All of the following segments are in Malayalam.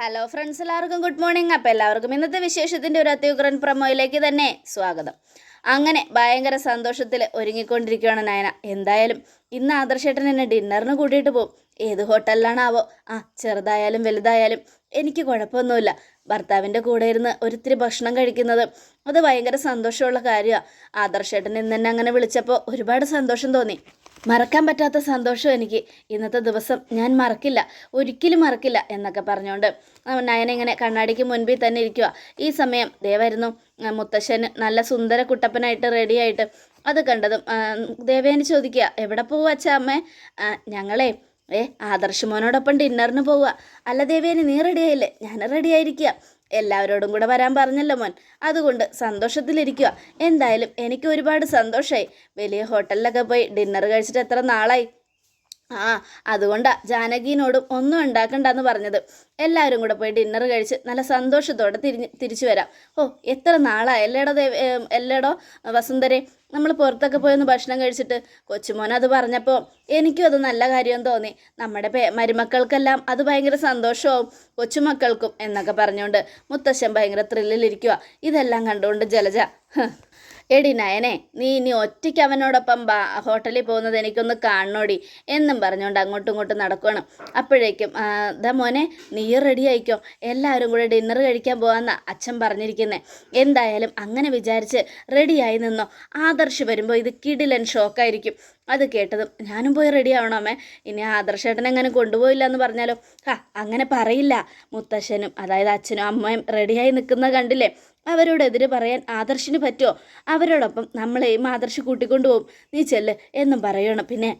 ഹലോ ഫ്രണ്ട്സ് എല്ലാവർക്കും ഗുഡ് മോർണിംഗ് അപ്പോൾ എല്ലാവർക്കും ഇന്നത്തെ വിശേഷത്തിന്റെ ഒരു അത്യുഗ്രൻ പ്രമോയിലേക്ക് തന്നെ സ്വാഗതം. അങ്ങനെ ഭയങ്കര സന്തോഷത്തിൽ ഒരുങ്ങിക്കൊണ്ടിരിക്കുകയാണ് നയന. എന്തായാലും ഇന്ന് ആദർശേട്ടൻ എന്നെ ഡിന്നറിന് കൂട്ടിയിട്ട് പോകും ഏത് ഹോട്ടലിലാണാവോ? ആ ചെറുതായാലും വലുതായാലും എനിക്ക് കുഴപ്പമൊന്നുമില്ല. ഭർത്താവിന്റെ കൂടെ ഇരുന്ന് ഒരിത്തിരി ഭക്ഷണം കഴിക്കുന്നത് അത് ഭയങ്കര സന്തോഷമുള്ള കാര്യമാണ് ആദർശേട്ടൻ ഇന്ന് എന്നെ അങ്ങനെ വിളിച്ചപ്പോൾ ഒരുപാട് സന്തോഷം തോന്നി. മറക്കാൻ പറ്റാത്ത സന്തോഷം എനിക്ക്. ഇന്നത്തെ ദിവസം ഞാൻ മറക്കില്ല. ഒരിക്കലും മറക്കില്ല എന്നൊക്കെ പറഞ്ഞുകൊണ്ട് നയന ഇങ്ങനെ കണ്ണാടിക്ക് മുൻപിൽ തന്നെ ഇരിക്കുക ഈ സമയം ദേവായിരുന്നു മുത്തശ്ശന് നല്ല സുന്ദര കുട്ടപ്പനായിട്ട് റെഡിയായിട്ട് അത് കണ്ടതും ദേവേനെ ചോദിക്കുക എവിടെ പോവുക അച്ഛാ അമ്മേ? ഞങ്ങളെ ഏ ആദർശ് മോനോടൊപ്പം ഡിന്നറിന് പോവുക അല്ല ദേവേനെ നീ റെഡിയായില്ലേ ഞാൻ റെഡിയായിരിക്കുക എല്ലാവരോടും കൂടെ വരാൻ പറഞ്ഞല്ലോ മോൻ. അതുകൊണ്ട് സന്തോഷത്തിലിരിക്കുക എന്തായാലും എനിക്ക് ഒരുപാട് സന്തോഷമായി വലിയ ഹോട്ടലിലൊക്കെ പോയി ഡിന്നർ കഴിച്ചിട്ട് എത്ര നാളായി? ആ അതുകൊണ്ടാ ജാനകീനോടും ഒന്നും ഉണ്ടാക്കണ്ടെന്ന് പറഞ്ഞത്. എല്ലാവരും കൂടെ പോയി ഡിന്നർ കഴിച്ച് നല്ല സന്തോഷത്തോടെ തിരിഞ്ഞ് തിരിച്ചു വരാം. ഓ എത്ര നാളായി എല്ലേടോ ദേവ ഏം, എല്ലേടോ വസുന്ധരെ? നമ്മൾ പുറത്തൊക്കെ പോയി ഒന്ന് ഭക്ഷണം കഴിച്ചിട്ട് കൊച്ചുമോൻ അത് പറഞ്ഞപ്പോൾ എനിക്കും അത് നല്ല കാര്യം തോന്നി. നമ്മുടെ പേ മരുമക്കൾക്കെല്ലാം അത് ഭയങ്കര സന്തോഷവും കൊച്ചുമക്കൾക്കും എന്നൊക്കെ പറഞ്ഞുകൊണ്ട് മുത്തശ്ശൻ ഭയങ്കര ത്രില്ലിലിരിക്കുക ഇതെല്ലാം കണ്ടുകൊണ്ട് ജലജ "ഹ്, എടി നയനെ നീ ഇനി ഒറ്റയ്ക്ക് അവനോടൊപ്പം ഹോട്ടലിൽ പോകുന്നത് എനിക്കൊന്ന് കാണണോടി എന്നും പറഞ്ഞുകൊണ്ട് അങ്ങോട്ടും ഇങ്ങോട്ടും നടക്കുകയാണ് അപ്പോഴേക്കും ദ മോനെ നീ റെഡി ആയിക്കോ? എല്ലാവരും കൂടെ ഡിന്നർ കഴിക്കാൻ പോകാമെന്നാ അച്ഛൻ പറഞ്ഞിരിക്കുന്നത് എന്തായാലും അങ്ങനെ വിചാരിച്ച് റെഡിയായി നിന്നോ? ആദർശ് വരുമ്പോൾ ഇത് കിടിലൻ ഷോക്കായിരിക്കും അത് കേട്ടതും ഞാനും പോയി റെഡി ആവണോ അമ്മേ? ഇനി ആദർശേട്ടൻ എങ്ങനെ കൊണ്ടുപോയില്ല എന്ന് പറഞ്ഞാലോ? ആ അങ്ങനെ പറയില്ല. മുത്തശ്ശനും അതായത് അച്ഛനും അമ്മയും റെഡിയായി നിൽക്കുന്നത് കണ്ടില്ലേ? അവരോട് എതിര് പറയാൻ ആദർശിന് പറ്റുമോ? അവരോടൊപ്പം നമ്മളെയും ആദർശ് കൂട്ടിക്കൊണ്ടുപോകും. നീ ചെല്ല് എന്നും പറയണം. പിന്നെ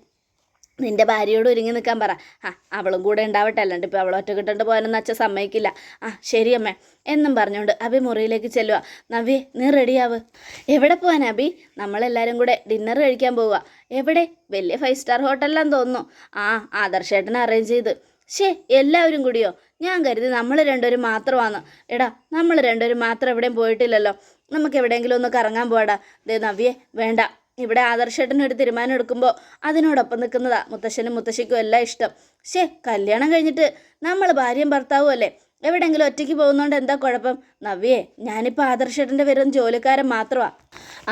നിന്റെ ഭാര്യയോട് ഒരുങ്ങി നിൽക്കാൻ പറ. ആ അവളും കൂടെ ഉണ്ടാവട്ടെ. അല്ലാണ്ട് ഇപ്പോൾ അവൾ കിട്ടേണ്ട പോകാനൊന്നും അച്ഛൻ സമ്മതിക്കില്ല. ആ ശരി അമ്മേ. എന്നും പറഞ്ഞുകൊണ്ട് അബി മുറിയിലേക്ക് ചെല്ലുക നവി നീ റെഡിയാവ്. എവിടെ പോകാൻ അബി നമ്മളെല്ലാവരും കൂടെ ഡിന്നർ കഴിക്കാൻ പോവുക എവിടെ? വലിയ ഫൈവ് സ്റ്റാർ ഹോട്ടലിലാന്ന് തോന്നുന്നു. ആ ആദർശേട്ടനെ അറേഞ്ച് ചെയ്ത്. ശേ എല്ലാവരും കൂടിയോ? ഞാൻ കരുതി നമ്മൾ രണ്ടുപേരും മാത്രമാണ്. എടാ നമ്മൾ രണ്ടുപേരും മാത്രം എവിടെയും പോയിട്ടില്ലല്ലോ. നമുക്ക് എവിടെയെങ്കിലും ഒന്ന് കറങ്ങാൻ പോടാ ദേ നവ്യേ വേണ്ട. ഇവിടെ ആദർശേട്ടനൊരു തീരുമാനം എടുക്കുമ്പോൾ അതിനോടൊപ്പം നിൽക്കുന്നതാ. മുത്തശ്ശനും മുത്തശ്ശിക്കും എല്ലാം ഇഷ്ടം. ഷേ കല്യാണം കഴിഞ്ഞിട്ട് നമ്മൾ ഭാര്യയും ഭർത്താവും അല്ലേ? എവിടെയെങ്കിലും ഒറ്റയ്ക്ക് പോകുന്നതുകൊണ്ട് എന്താ കുഴപ്പം? നവ്യേ ഞാനിപ്പോൾ ആദർശേട്ടന്റെ വെറും ജോലിക്കാരൻ മാത്രമാണ്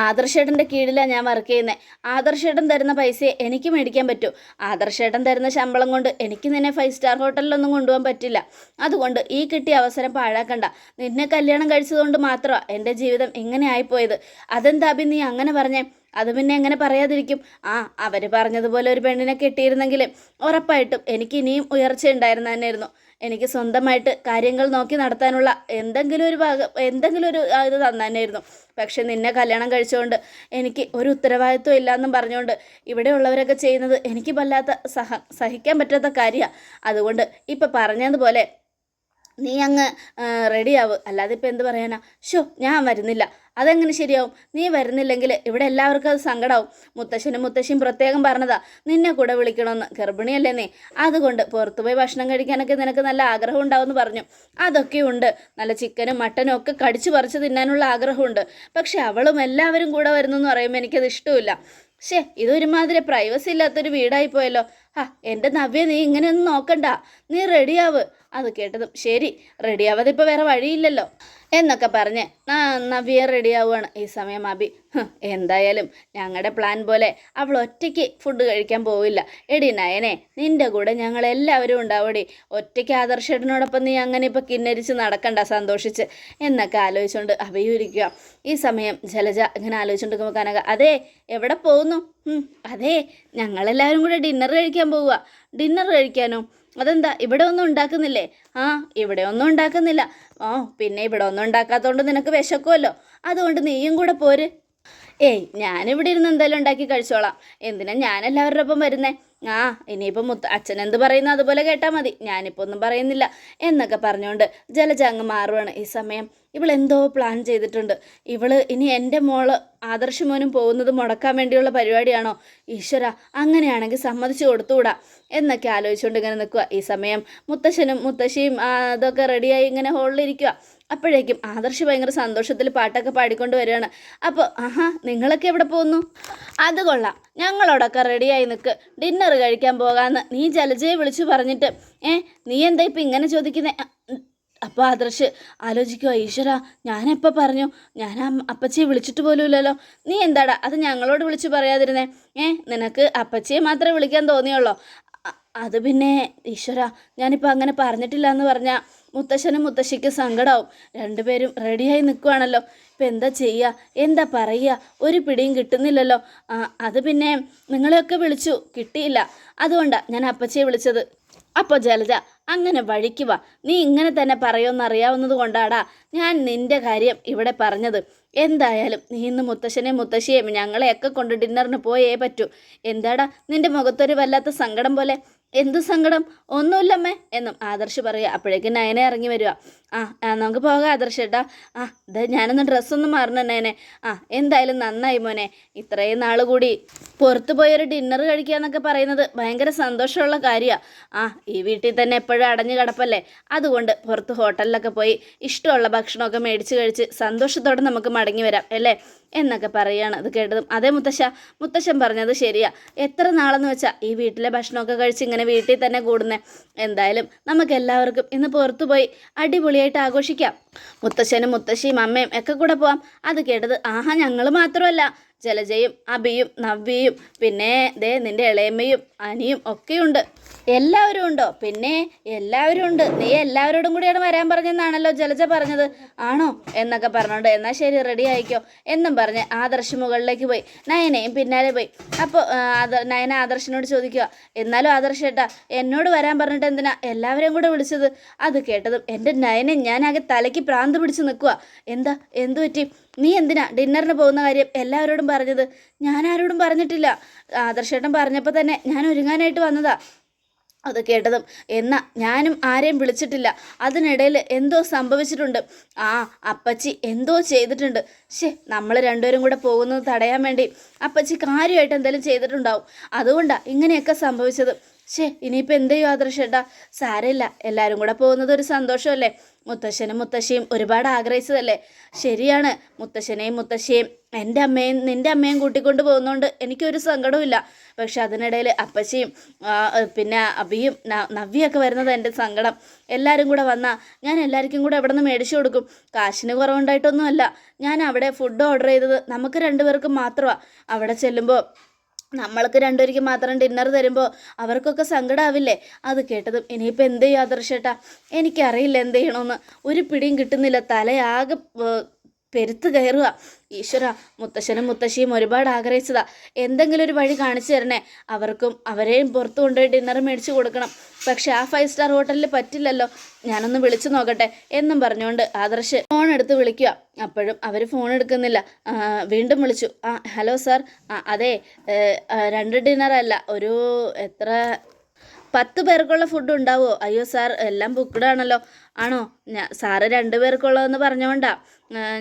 ആദർശേട്ടന്റെ കീഴിലാണ് ഞാൻ വർക്ക് ചെയ്യുന്നത് ആദർശേട്ടൻ തരുന്ന പൈസയെ എനിക്ക് മേടിക്കാൻ പറ്റൂ. ആദർശേട്ടൻ തരുന്ന ശമ്പളം കൊണ്ട് എനിക്ക് നിന്നെ ഫൈവ് സ്റ്റാർ ഹോട്ടലിലൊന്നും കൊണ്ടുപോകാൻ പറ്റില്ല. അതുകൊണ്ട് ഈ കിട്ടിയ അവസരം പാഴാക്കണ്ട. നിന്നെ കല്യാണം കഴിച്ചതുകൊണ്ട് മാത്രമാണ് എന്റെ ജീവിതം ഇങ്ങനെ ആയിപ്പോയത്. അതെന്താ അഭി നീ അങ്ങനെ പറഞ്ഞേ? അത് പിന്നെ എങ്ങനെ പറയാതിരിക്കും? ആ അവർ പറഞ്ഞതുപോലെ ഒരു പെണ്ണിനെ കിട്ടിയിരുന്നെങ്കിൽ ഉറപ്പായിട്ടും എനിക്ക് ഇനിയും ഉയർച്ച ഉണ്ടായിരുന്ന തന്നെയായിരുന്നു എനിക്ക് സ്വന്തമായിട്ട് കാര്യങ്ങൾ നോക്കി നടത്താനുള്ള എന്തെങ്കിലും ഒരു ഭാഗം എന്തെങ്കിലും ഒരു ഇത് തന്നായിരുന്നു പക്ഷെ നിന്നെ കല്യാണം കഴിച്ചുകൊണ്ട് എനിക്ക് ഒരു ഉത്തരവാദിത്വം ഇല്ലയെന്നും പറഞ്ഞുകൊണ്ട് ഇവിടെയുള്ളവരൊക്കെ ചെയ്യുന്നത് എനിക്ക് വല്ലാത്ത സഹ സഹിക്കാൻ പറ്റാത്ത കാര്യമാണ് അതുകൊണ്ട് ഇപ്പം പറഞ്ഞതുപോലെ നീ അങ്ങ് റെഡിയാവ് അല്ലാതെ ഇപ്പം എന്ത് പറയാനാ? ഷോ ഞാൻ വരുന്നില്ല. അതെങ്ങനെ ശരിയാവും? നീ വരുന്നില്ലെങ്കിൽ ഇവിടെ എല്ലാവർക്കും അത് സങ്കടമാവും മുത്തശ്ശനും മുത്തശ്ശിയും പ്രത്യേകം പറഞ്ഞതാ. നിന്നെ കൂടെ വിളിക്കണമെന്ന് ഗർഭിണിയല്ലേ നീ? അതുകൊണ്ട് പുറത്തുപോയി ഭക്ഷണം കഴിക്കാനൊക്കെ നിനക്ക് നല്ല ആഗ്രഹം ഉണ്ടാവുമെന്ന് പറഞ്ഞു. അതൊക്കെ ഉണ്ട്. നല്ല ചിക്കനും മട്ടനും ഒക്കെ കടിച്ചു പറിച്ച് തിന്നാനുള്ള ആഗ്രഹമുണ്ട്. പക്ഷെ അവളും എല്ലാവരും കൂടെ വരുന്നു എന്ന് പറയുമ്പോൾ എനിക്കത് ഇഷ്ടമില്ല ഷേ ഇതൊരുമാതിരി പ്രൈവസി ഇല്ലാത്തൊരു വീടായി പോയല്ലോ ആ എന്റെ നവ്യ നീ ഇങ്ങനെയൊന്നും നോക്കണ്ട. നീ റെഡിയാവ് അത് കേട്ടതും ശരി റെഡിയാവാതെ ഇപ്പോൾ വേറെ വഴിയില്ലല്ലോ. എന്നൊക്കെ പറഞ്ഞ് നവ്യ റെഡിയാവുകയാണ് ഈ സമയം അബി എന്തായാലും ഞങ്ങളുടെ പ്ലാൻ പോലെ അവൾ ഒറ്റയ്ക്ക് ഫുഡ് കഴിക്കാൻ പോവില്ല. എടി നയനെ നിന്റെ കൂടെ ഞങ്ങൾ എല്ലാവരും ഉണ്ടാവടി. ഒറ്റയ്ക്ക് ആദർശേട്ടനോടൊപ്പം നീ അങ്ങനെ ഇപ്പോൾ കിന്നരിച്ച് നടക്കണ്ട സന്തോഷിച്ച്. എന്നൊക്കെ ആലോചിച്ചുകൊണ്ട് അഭിയൂരിക്കുക ഈ സമയം ജലജ ഇങ്ങനെ ആലോചിച്ചുകൊണ്ട് കനക അതെ എവിടെ പോകുന്നു? അതെ ഞങ്ങളെല്ലാവരും കൂടെ ഡിന്നർ കഴിക്കാൻ പോവുക ഡിന്നർ കഴിക്കാനോ? അതെന്താ? ഇവിടെ ഒന്നും ഉണ്ടാക്കുന്നില്ലേ? ആ ഇവിടെ ഒന്നും ഉണ്ടാക്കുന്നില്ല. ഓ പിന്നെ ഇവിടെ ഒന്നും ഉണ്ടാക്കാത്തതുകൊണ്ട് നിനക്ക് വിശക്കുമല്ലോ അതുകൊണ്ട് നീയും കൂടെ പോര്. ഏയ് ഞാനിവിടെ ഇരുന്ന് എന്തായാലും ഉണ്ടാക്കി കഴിച്ചോളാം. എന്തിനാ ഞാനെല്ലാവരുടെ ഒപ്പം വരുന്നേ? ആ ഇനിയിപ്പോൾ മുത്ത അച്ഛൻ എന്ത് പറയുന്നു അതുപോലെ കേട്ടാൽ മതി. ഞാനിപ്പോൾ ഒന്നും പറയുന്നില്ല. എന്നൊക്കെ പറഞ്ഞുകൊണ്ട് ജലജ അങ്ങ് മാറുവാണ് ഈ സമയം. ഇവൾ എന്തോ പ്ലാൻ ചെയ്തിട്ടുണ്ട്. ഇവൾ ഇനി എന്റെ മോൾ ആദർശ മോനും പോകുന്നത് മുടക്കാൻ വേണ്ടിയുള്ള പരിപാടിയാണോ? ഈശ്വര അങ്ങനെയാണെങ്കിൽ സമ്മതിച്ചു കൊടുത്തുകൂടാ എന്നൊക്കെ ആലോചിച്ചുകൊണ്ട് ഇങ്ങനെ നിൽക്കുക ഈ സമയം മുത്തശ്ശനും മുത്തശ്ശിയും അതൊക്കെ റെഡിയായി ഇങ്ങനെ ഹോളിലിരിക്കുക അപ്പോഴേക്കും ആദർശ് ഭയങ്കര സന്തോഷത്തിൽ പാട്ടൊക്കെ പാടിക്കൊണ്ട് വരികയാണ്. അപ്പോൾ ആഹാ നിങ്ങളൊക്കെ എവിടെ പോകുന്നു? അത് കൊള്ളാം. ഞങ്ങളോടൊക്കെ റെഡിയായി നിൽക്ക്. ഡിന്നർ കഴിക്കാൻ പോകാമെന്ന് നീ ജലജയെ വിളിച്ചു പറഞ്ഞിട്ട്. ഏ നീ എന്താ ഇപ്പം ഇങ്ങനെ ചോദിക്കുന്നേ? അപ്പോൾ ആദർശ് ആലോചിക്കുക ഈശ്വര ഞാനെപ്പോൾ പറഞ്ഞു? ഞാൻ അപ്പച്ചിയെ വിളിച്ചിട്ട് പോലുമില്ലല്ലോ. നീ എന്താടാ? അത് ഞങ്ങളോട് വിളിച്ച് പറയാതിരുന്നേ. ഏ നിനക്ക് അപ്പച്ചിയെ മാത്രമേ വിളിക്കാൻ തോന്നിയുള്ളോ. അത് പിന്നെ ഈശ്വര ഞാനിപ്പോൾ അങ്ങനെ പറഞ്ഞിട്ടില്ല എന്ന് പറഞ്ഞാൽ മുത്തശ്ശനും മുത്തശ്ശിക്ക് സങ്കടമാവും രണ്ടുപേരും റെഡിയായി നിൽക്കുവാണല്ലോ ഇപ്പം എന്താ ചെയ്യുക എന്താ പറയുക? ഒരു പിടിയും കിട്ടുന്നില്ലല്ലോ. അത് പിന്നെ നിങ്ങളെയൊക്കെ വിളിച്ചു. കിട്ടിയില്ല. അതുകൊണ്ടാണ് ഞാൻ അപ്പച്ചിയെ വിളിച്ചത്. അപ്പോൾ ജലജ അങ്ങനെ വഴിക്ക് വാ. നീ ഇങ്ങനെ തന്നെ പറയുമെന്ന് അറിയാവുന്നത് കൊണ്ടാടാ ഞാൻ നിന്റെ കാര്യം ഇവിടെ പറഞ്ഞത്. എന്തായാലും നീ ഇന്ന് മുത്തശ്ശനെയും മുത്തശ്ശിയെയും ഞങ്ങളെയൊക്കെ കൊണ്ട് ഡിന്നറിന് പോയേ പറ്റൂ. എന്താടാ നിന്റെ മുഖത്തൊരു വല്ലാത്ത സങ്കടം പോലെ? എന്ത് സങ്കടം? ഒന്നുമില്ലമ്മേ എന്നും ആദർശ് പറയുക. അപ്പോഴേക്കും നയനെ ഇറങ്ങി വരിക ആ നമുക്ക് പോകാം ആദർശ് ഏട്ടാ. ആ ഇത് ഞാനൊന്ന് ഡ്രസ്സൊന്നും മാറണം നയനെ. ആ എന്തായാലും നന്നായി മോനെ. ഇത്രയും നാൾ കൂടി പുറത്തു പോയൊരു ഡിന്നർ കഴിക്കുക എന്നൊക്കെ പറയുന്നത് ഭയങ്കര സന്തോഷമുള്ള കാര്യമാണ് ആ ഈ വീട്ടിൽ തന്നെ എപ്പോഴും അടഞ്ഞു കിടപ്പല്ലേ? അതുകൊണ്ട് പുറത്ത് ഹോട്ടലിലൊക്കെ പോയി ഇഷ്ടമുള്ള ഭക്ഷണമൊക്കെ മേടിച്ച് കഴിച്ച് സന്തോഷത്തോടെ നമുക്ക് മടങ്ങി വരാം അല്ലേ? എന്നൊക്കെ പറയുകയാണ്. അത് കേട്ടതും. അതേ മുത്തശ്ശ. മുത്തശ്ശൻ പറഞ്ഞത് ശരിയാ. എത്ര നാളെന്ന് വെച്ചാൽ ഈ വീട്ടിലെ ഭക്ഷണമൊക്കെ കഴിച്ച് വീട്ടിൽ തന്നെ കൂടുന്നേ. എന്തായാലും നമുക്ക് എല്ലാവർക്കും ഇന്ന് പുറത്തു പോയി അടിപൊളിയായിട്ട് ആഘോഷിക്കാം. മുത്തശ്ശനും മുത്തശ്ശിയും അമ്മയും ഒക്കെ കൂടെ പോവാം. അത് കേട്ടത് ആഹാ ഞങ്ങൾ മാത്രമല്ല. ജലജയും അബിയും നവ്യയും പിന്നെ ദേ നിന്റെ ഇളയമ്മയും അനിയും ഒക്കെയുണ്ട്. എല്ലാവരും ഉണ്ടോ? പിന്നെ എല്ലാവരും ഉണ്ട്. നീ എല്ലാവരോടും കൂടിയാണ് വരാൻ പറഞ്ഞെന്നാണല്ലോ ജലജ പറഞ്ഞത്. ആണോ? എന്നൊക്കെ പറഞ്ഞോണ്ട് എന്നാൽ ശരി റെഡി ആയിക്കോ. എന്നും പറഞ്ഞ് ആദർശ് മുകളിലേക്ക് പോയി. നയനയും പിന്നാലെ പോയി. അപ്പോൾ നയന ആദർശിനോട് ചോദിക്കുക എന്നാലും ആദർശ് ഏട്ടാ എന്നോട് വരാൻ പറഞ്ഞിട്ട് എന്തിനാ എല്ലാവരെയും കൂടെ വിളിച്ചത്? അത് കേട്ടതും എന്റെ നയനെ ഞാനാകെ തലയ്ക്ക് പ്രാന്ത് പിടിച്ച് നിൽക്കുക എന്താ? എന്തു പറ്റി? നീ എന്തിനാ ഡിന്നറിന് പോകുന്ന കാര്യം എല്ലാവരോടും പറഞ്ഞത്? ഞാൻ ആരോടും പറഞ്ഞിട്ടില്ല. ആദർശേട്ടൻ പറഞ്ഞപ്പോൾ തന്നെ ഞാൻ ഒരുങ്ങാനായിട്ട് വന്നതാ. അത് കേട്ടതും എന്നാ ഞാനും ആരെയും വിളിച്ചിട്ടില്ല. അതിനിടയിൽ എന്തോ സംഭവിച്ചിട്ടുണ്ട്. ആ അപ്പച്ചി എന്തോ ചെയ്തിട്ടുണ്ട്. ശേ നമ്മൾ രണ്ടുപേരും കൂടെ പോകുന്നത് തടയാൻ വേണ്ടി അപ്പച്ചി കാര്യമായിട്ട് എന്തെങ്കിലും ചെയ്തിട്ടുണ്ടാവും. അതുകൊണ്ടാണ് ഇങ്ങനെയൊക്കെ സംഭവിച്ചത്. ശേ ഇനിയിപ്പോൾ എന്ത് ചെയ്യും ആദർശേട്ടാ സാരമില്ല എല്ലാവരും കൂടെ പോകുന്നത് ഒരു സന്തോഷമല്ലേ? മുത്തശ്ശനും മുത്തശ്ശിയും ഒരുപാട് ആഗ്രഹിച്ചതല്ലേ? ശരിയാണ് മുത്തശ്ശനെയും മുത്തശ്ശിയും എന്റെ അമ്മയും നിന്റെ അമ്മയും കൂട്ടിക്കൊണ്ട് പോകുന്നതുകൊണ്ട് എനിക്കൊരു സങ്കടവും പക്ഷെ അതിനിടയിൽ അപ്പച്ചിയും പിന്നെ അബിയും നവ്യൊക്കെ വരുന്നത് എന്റെ സങ്കടം. എല്ലാവരും കൂടെ വന്നാൽ ഞാൻ എല്ലാവർക്കും കൂടെ എവിടെ നിന്ന് മേടിച്ചു കൊടുക്കും. കാശിന് കുറവുണ്ടായിട്ടൊന്നുമല്ല. ഞാൻ അവിടെ ഫുഡ് ഓർഡർ ചെയ്തത് നമുക്ക് രണ്ടുപേർക്കും മാത്രമാണ് അവിടെ ചെല്ലുമ്പോൾ നമ്മൾക്ക് രണ്ടുപേർക്ക് മാത്രം ഡിന്നർ തരുമ്പോൾ അവർക്കൊക്കെ സങ്കടമാവില്ലേ അത് കേട്ടതും ഇനിയിപ്പോൾ എന്ത് ചെയ്യും ആദർശേട്ടാ എനിക്കറിയില്ല എന്ത് ചെയ്യണമെന്ന് ഒരു പിടിയും കിട്ടുന്നില്ല. തലയാകെ പെരുത്ത് കയറുക. ഈശ്വര മുത്തശ്ശനും മുത്തശ്ശിയും ഒരുപാട് ആഗ്രഹിച്ചതാ. എന്തെങ്കിലും ഒരു വഴി കാണിച്ചു തരണേ. അവർക്കും അവരെയും പുറത്തു കൊണ്ടുപോയി ഡിന്നർ മേടിച്ചു കൊടുക്കണം. പക്ഷെ ആ ഫൈവ് സ്റ്റാർ ഹോട്ടലിൽ പറ്റില്ലല്ലോ. ഞാനൊന്ന് വിളിച്ചു നോക്കട്ടെ എന്നും പറഞ്ഞുകൊണ്ട് ആദർശ് ഫോൺ എടുത്ത് വിളിക്കുക. അപ്പോഴും അവർ ഫോൺ എടുക്കുന്നില്ല. വീണ്ടും വിളിച്ചു. ആ ഹലോ സാർ അതെ. രണ്ട് ഡിന്നർ അല്ല. ഒരു എത്ര പത്ത് പേർക്കുള്ള ഫുഡ് ഉണ്ടാവുമോ അയ്യോ സാർ എല്ലാം ബുക്ക്ഡ് ആണല്ലോ. ആണോ? സാറ് രണ്ട് പേർക്കുള്ളതെന്ന് പറഞ്ഞുകൊണ്ടാ.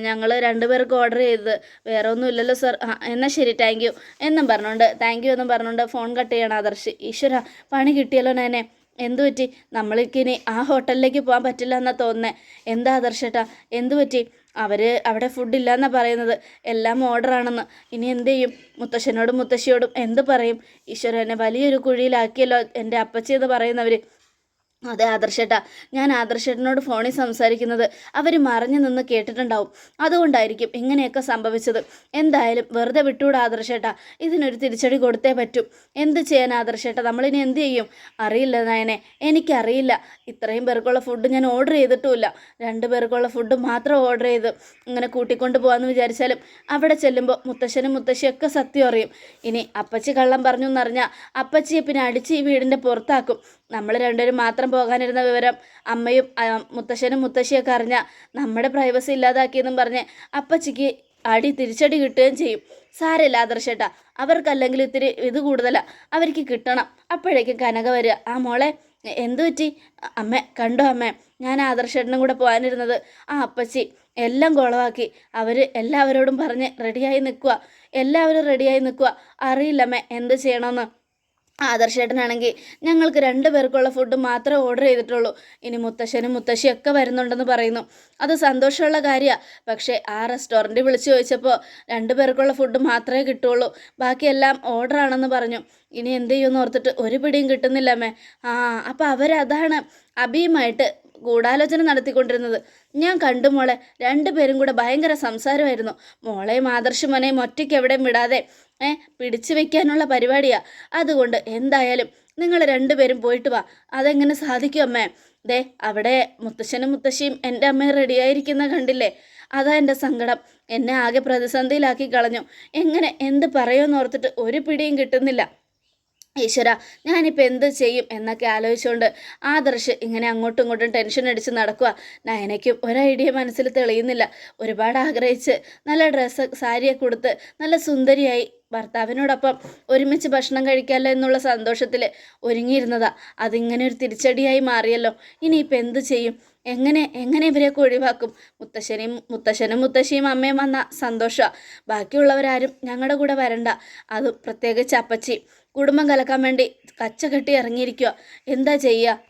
ഞങ്ങൾ രണ്ട് പേർക്ക് ഓർഡർ ചെയ്തത്. വേറെ ഒന്നും ഇല്ലല്ലോ സാർ എന്നാൽ ശരി താങ്ക് യു എന്നും പറഞ്ഞുകൊണ്ട് താങ്ക് യു എന്നും പറഞ്ഞുകൊണ്ട് ഫോൺ കട്ട് ചെയ്യണം ആദർശ്. ഈശ്വര പണി കിട്ടിയല്ലോ നേനെ എന്തു പറ്റി? നമ്മൾക്കിനി ആ ഹോട്ടലിലേക്ക് പോകാൻ പറ്റില്ല എന്നാണ് തോന്നുന്നത് എന്താ ആദർശേട്ടാ എന്തു പറ്റി? അവർ അവിടെ ഫുഡ് ഇല്ലയെന്നാണ് പറയുന്നത്. എല്ലാം ഓർഡറാണെന്ന് ഇനി എന്ത് ചെയ്യും? മുത്തശ്ശനോടും മുത്തശ്ശിയോടും എന്ത് പറയും? ഈശ്വരനെ വലിയൊരു കുഴിയിലാക്കിയല്ലോ എന്റെ അപ്പച്ചി എന്ന് പറയുന്നവർ അതെ ആദർശേട്ടാ. ഞാൻ ആദർശേട്ടനോട് ഫോണിൽ സംസാരിക്കുന്നത് അവർ മറഞ്ഞു നിന്ന് കേട്ടിട്ടുണ്ടാവും. അതുകൊണ്ടായിരിക്കും ഇങ്ങനെയൊക്കെ സംഭവിച്ചത്. എന്തായാലും വെറുതെ വിട്ടുകൂടാ ആദർശേട്ടാ. ഇതിനൊരു തിരിച്ചടി കൊടുത്തേ പറ്റും. എന്ത് ചെയ്യാൻ ആദർശേട്ടാ? നമ്മളിനി എന്ത് ചെയ്യും? അറിയില്ല നയനെ. എനിക്കറിയില്ല. ഇത്രയും പേർക്കുള്ള ഫുഡ് ഞാൻ ഓർഡർ ചെയ്തിട്ടുമില്ല. രണ്ട് പേർക്കുള്ള ഫുഡ് മാത്രം ഓർഡർ ചെയ്ത് ഇങ്ങനെ കൂട്ടിക്കൊണ്ട് പോകാമെന്ന് വിചാരിച്ചാലും അവിടെ ചെല്ലുമ്പോൾ മുത്തശ്ശനും മുത്തശ്ശിയൊക്കെ സത്യം അറിയും. ഇനി അപ്പച്ചി കള്ളം പറഞ്ഞു എന്നറിഞ്ഞാൽ അപ്പച്ചിയെ പിന്നെ അടിച്ച് ഈ വീടിന്റെ പുറത്താക്കും. നമ്മൾ രണ്ടുപേരും മാത്രം പോകാനിരുന്ന വിവരം അമ്മയും മുത്തശ്ശനും മുത്തശ്ശിയൊക്കെ അറിഞ്ഞാൽ നമ്മുടെ പ്രൈവസി ഇല്ലാതാക്കിയെന്നും പറഞ്ഞ് അപ്പച്ചിക്ക് അടി തിരിച്ചടി കിട്ടുകയും ചെയ്യും. സാരമില്ല ആദർശേട്ടാ അവർക്കല്ലെങ്കിൽ ഇത്തിരി ഇത് കൂടുതലാണ് അവർക്ക് കിട്ടണം. അപ്പോഴേക്കും കനക വരിക ആ മോളെ എന്തു പറ്റി? അമ്മ കണ്ടോ അമ്മേ ഞാൻ ആദർശേട്ടനും കൂടെ പോകാനിരുന്നത്. ആ അപ്പച്ചി എല്ലാം കുളവാക്കി അവർ എല്ലാവരോടും പറഞ്ഞ് റെഡിയായി നിൽക്കുക എല്ലാവരും റെഡിയായി നിൽക്കുക അറിയില്ലമ്മേ എന്ത് ചെയ്യണമെന്ന്. ആദർശേട്ടനാണെങ്കിൽ ഞങ്ങൾക്ക് രണ്ട് പേർക്കുള്ള ഫുഡ് മാത്രമേ ഓർഡർ ചെയ്തിട്ടുള്ളൂ. ഇനി മുത്തശ്ശനും മുത്തശ്ശിയും ഒക്കെ വരുന്നുണ്ടെന്ന് പറയുന്നു. അത് സന്തോഷമുള്ള കാര്യമാണ് പക്ഷേ ആ റെസ്റ്റോറന്റിൽ വിളിച്ചു ചോദിച്ചപ്പോൾ രണ്ട് പേർക്കുള്ള ഫുഡ് മാത്രമേ കിട്ടുള്ളൂ. ബാക്കിയെല്ലാം ഓർഡർ ആണെന്ന് പറഞ്ഞു. ഇനി എന്ത് ചെയ്യുമെന്ന് ഓർത്തിട്ട് ഒരു പിടിയും കിട്ടുന്നില്ല അമ്മേ ആ അപ്പോൾ അവരതാണ് അഭിയുമായിട്ട് ഗൂഢാലോചന നടത്തിക്കൊണ്ടിരുന്നത്. ഞാൻ കണ്ടു മോളെ രണ്ടുപേരും കൂടെ ഭയങ്കര സംസാരമായിരുന്നു. മോളെയും ആദർശ് മോനെയും ഒറ്റയ്ക്ക് എവിടെയും വിടാതെ ഏ പിടിച്ചു വെക്കാനുള്ള പരിപാടിയാ. അതുകൊണ്ട് എന്തായാലും നിങ്ങൾ രണ്ടുപേരും പോയിട്ട് വാ. അതെങ്ങനെ സാധിക്കും അമ്മേ? ദേ അവിടെ മുത്തശ്ശനും മുത്തശ്ശിയും എന്റെ അമ്മയും റെഡിയായിരിക്കുന്ന കണ്ടില്ലേ? അതാ എന്റെ സങ്കടം. എന്നെ ആകെ പ്രതിസന്ധിയിലാക്കി കളഞ്ഞു. എങ്ങനെ എന്ത് പറയുമെന്ന് ഓർത്തിട്ട് ഒരു പിടിയും കിട്ടുന്നില്ല. ഈശ്വര ഞാനിപ്പോൾ എന്ത് ചെയ്യും എന്നൊക്കെ ആലോചിച്ചുകൊണ്ട് ആദർശ് ഇങ്ങനെ അങ്ങോട്ടും ഇങ്ങോട്ടും ടെൻഷൻ അടിച്ച് നടക്കുക നയനയ്ക്കും ഒരു ഐഡിയ മനസ്സിൽ തെളിയുന്നില്ല. ഒരുപാട് ആഗ്രഹിച്ച് നല്ല ഡ്രസ്സ് സാരിയൊക്കെ കൊടുത്ത് നല്ല സുന്ദരിയായി ഭർത്താവിനോടൊപ്പം ഒരുമിച്ച് ഭക്ഷണം കഴിക്കാമല്ലോ എന്നുള്ള സന്തോഷത്തിൽ ഒരുങ്ങിയിരുന്നതാ. അതിങ്ങനെ ഒരു തിരിച്ചടിയായി മാറിയല്ലോ. ഇനിയിപ്പോൾ എന്ത് ചെയ്യും? എങ്ങനെ എങ്ങനെ ഇവരെയൊക്കെ ഒഴിവാക്കും? മുത്തശ്ശനെയും മുത്തശ്ശനും മുത്തശ്ശിയും അമ്മയും വന്ന സന്തോഷമാണ് ബാക്കിയുള്ളവരാരും ഞങ്ങളുടെ കൂടെ വരണ്ട. അതും പ്രത്യേകിച്ച് അപ്പച്ചി കുടുംബം കലക്കാൻ വേണ്ടി കച്ച കെട്ടി ഇറങ്ങിയിരിക്കുക എന്താ ചെയ്യുക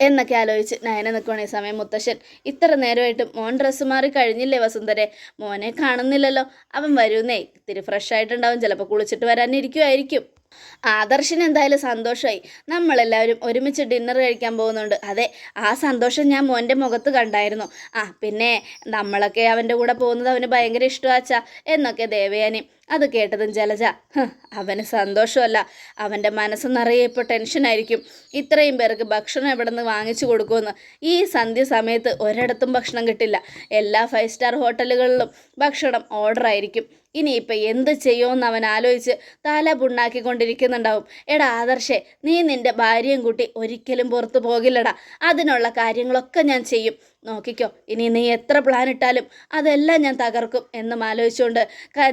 എന്നൊക്കെ ആലോചിച്ച് നയന നിൽക്കുകയാണ് ഈ സമയം മുത്തശ്ശൻ. ഇത്ര നേരമായിട്ടും മോൻ ഡ്രസ്സ് മാറി കഴിഞ്ഞില്ലേ വസുന്ധരെ? മോനെ കാണുന്നില്ലല്ലോ. അവൻ വരുന്നേ. ഇത്തിരി ഫ്രഷ് ആയിട്ടുണ്ടാവും. ചിലപ്പോൾ കുളിച്ചിട്ട് വരാനിരിക്കുമായിരിക്കും ആദർശിന് എന്തായാലും സന്തോഷമായി നമ്മളെല്ലാവരും ഒരുമിച്ച് ഡിന്നർ കഴിക്കാൻ പോകുന്നുണ്ട്. അതെ ആ സന്തോഷം ഞാൻ മോന്റെ മുഖത്ത് കണ്ടായിരുന്നു. ആ പിന്നെ നമ്മളൊക്കെ അവന്റെ കൂടെ പോകുന്നത് അവന് ഭയങ്കര ഇഷ്ടമാച്ചാ എന്നൊക്കെ ദേവയാനി അത് കേട്ടതും ജലജ "ഹ്, അവന് സന്തോഷമല്ല. അവന്റെ മനസ്സ് നിറയെ ഇപ്പോൾ ടെൻഷനായിരിക്കും ഇത്രയും പേർക്ക് ഭക്ഷണം എവിടെ നിന്ന് വാങ്ങിച്ചു കൊടുക്കുമെന്ന്. ഈ സന്ധ്യ സമയത്ത് ഒരിടത്തും ഭക്ഷണം കിട്ടില്ല. എല്ലാ ഫൈവ് സ്റ്റാർ ഹോട്ടലുകളിലും ഭക്ഷണം ഓർഡർ ആയിരിക്കും. ഇനിയിപ്പോൾ എന്ത് ചെയ്യുമെന്ന് അവൻ ആലോചിച്ച് തല പുണ്ണാക്കിക്കൊണ്ടിരിക്കുന്നുണ്ടാവും. എടാ ആദർശേ നീ നിന്റെ ഭാര്യയും കൂട്ടി ഒരിക്കലും പുറത്തു പോകില്ലടാ. അതിനുള്ള കാര്യങ്ങളൊക്കെ ഞാൻ ചെയ്യും. നോക്കിക്കോ ഇനി നീ എത്ര പ്ലാൻ ഇട്ടാലും അതെല്ലാം ഞാൻ തകർക്കും എന്നും ആലോചിച്ചുകൊണ്ട്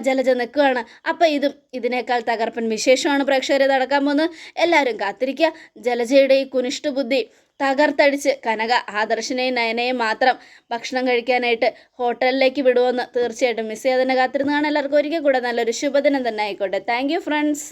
ജലജ നിൽക്കുകയാണ്. അപ്പം ഇതും ഇതിനേക്കാൾ തകർപ്പൻ വിശേഷമാണ് പ്രേക്ഷകരെ നടക്കാൻ പോകുന്നത്. എല്ലാവരും കാത്തിരിക്കുക. ജലജയുടെ ഈ കുനിഷ്ട ബുദ്ധി തകർത്തടിച്ച് കനക ആദർശനെയും നയനയും മാത്രം ഭക്ഷണം കഴിക്കാനായിട്ട് ഹോട്ടലിലേക്ക് വിടുമെന്ന് തീർച്ചയായിട്ടും മിസ് ചെയ്യാതെ തന്നെ കാത്തിരുന്ന് കാണാൻ എല്ലാവർക്കും ഒരിക്കൽ കൂടെ നല്ലൊരു ശുഭദിനം തന്നെ ആയിക്കോട്ടെ. Thank friends